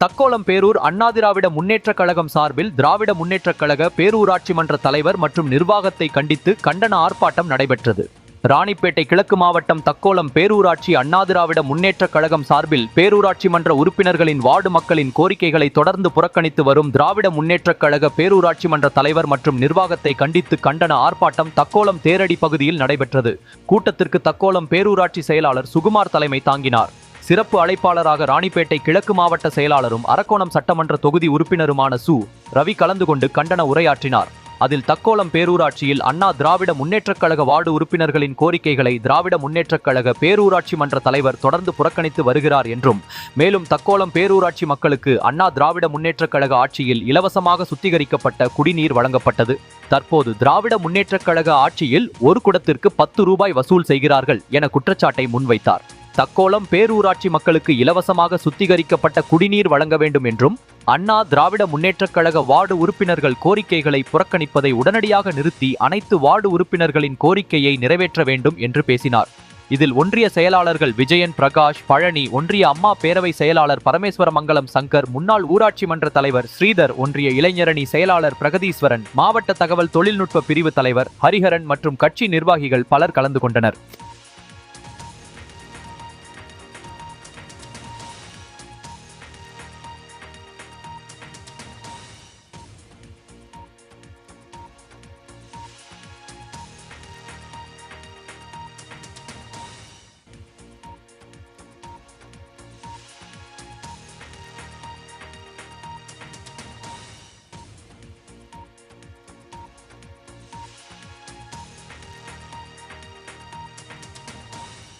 தக்கோலம் பேரூர் அண்ணா திராவிட முன்னேற்றக் கழகம் சார்பில் திராவிட முன்னேற்றக் கழக பேரூராட்சி மன்ற தலைவர் மற்றும் நிர்வாகத்தை கண்டித்து கண்டன ஆர்ப்பாட்டம் நடைபெற்றது. ராணிப்பேட்டை கிழக்கு மாவட்டம் தக்கோலம் பேரூராட்சி அண்ணா திராவிட முன்னேற்றக் கழகம் சார்பில் பேரூராட்சி மன்ற உறுப்பினர்களின் வார்டு மக்களின் கோரிக்கைகளை தொடர்ந்து புறக்கணித்து வரும் திராவிட முன்னேற்றக் கழக பேரூராட்சி மன்ற தலைவர் மற்றும் நிர்வாகத்தை கண்டித்து கண்டன ஆர்ப்பாட்டம் தக்கோலம் தேரடி பகுதியில் நடைபெற்றது. கூட்டத்திற்கு தக்கோலம் பேரூராட்சி செயலாளர் சுகுமார் தலைமை தாங்கினார். சிறப்பு அழைப்பாளராக ராணிப்பேட்டை கிழக்கு மாவட்ட செயலாளரும் அரக்கோணம் சட்டமன்ற தொகுதி உறுப்பினருமான சு. ரவி கலந்து கொண்டு கண்டன உரையாற்றினார். அதில் தக்கோலம் பேரூராட்சியில் அண்ணா திராவிட முன்னேற்றக் கழக வார்டு உறுப்பினர்களின் கோரிக்கைகளை திராவிட முன்னேற்றக் கழக பேரூராட்சி மன்ற தலைவர் தொடர்ந்து புறக்கணித்து வருகிறார் என்றும் மேலும் தக்கோலம் பேரூராட்சி மக்களுக்கு அண்ணா திராவிட முன்னேற்றக் கழக ஆட்சியில் இலவசமாக சுத்திகரிக்கப்பட்ட குடிநீர் வழங்கப்பட்டது. தற்போது திராவிட முன்னேற்றக் கழக ஆட்சியில் ஒரு குடத்திற்கு பத்து ரூபாய் வசூல் செய்கிறார்கள் என குற்றச்சாட்டை முன்வைத்தார். தக்கோலம் பேரூராட்சி மக்களுக்கு இலவசமாக சுத்திகரிக்கப்பட்ட குடிநீர் வழங்க வேண்டும் என்றும் அண்ணா திராவிட முன்னேற்றக் கழக வார்டு உறுப்பினர்கள் கோரிக்கைகளை புறக்கணிப்பதை உடனடியாக நிறுத்தி அனைத்து வார்டு உறுப்பினர்களின் கோரிக்கையை நிறைவேற்ற வேண்டும் என்று பேசினார். இதில் ஒன்றிய செயலாளர்கள் விஜயன் பிரகாஷ் பழனி ஒன்றிய அம்மா பேரவை செயலாளர் பரமேஸ்வரமங்கலம் சங்கர் முன்னாள் ஊராட்சி மன்ற தலைவர் ஸ்ரீதர் ஒன்றிய இளைஞரணி செயலாளர் பிரகதீஸ்வரன் மாவட்ட தகவல் தொழில்நுட்ப பிரிவு தலைவர் ஹரிஹரன் மற்றும் கட்சி நிர்வாகிகள் பலர் கலந்து கொண்டனர்.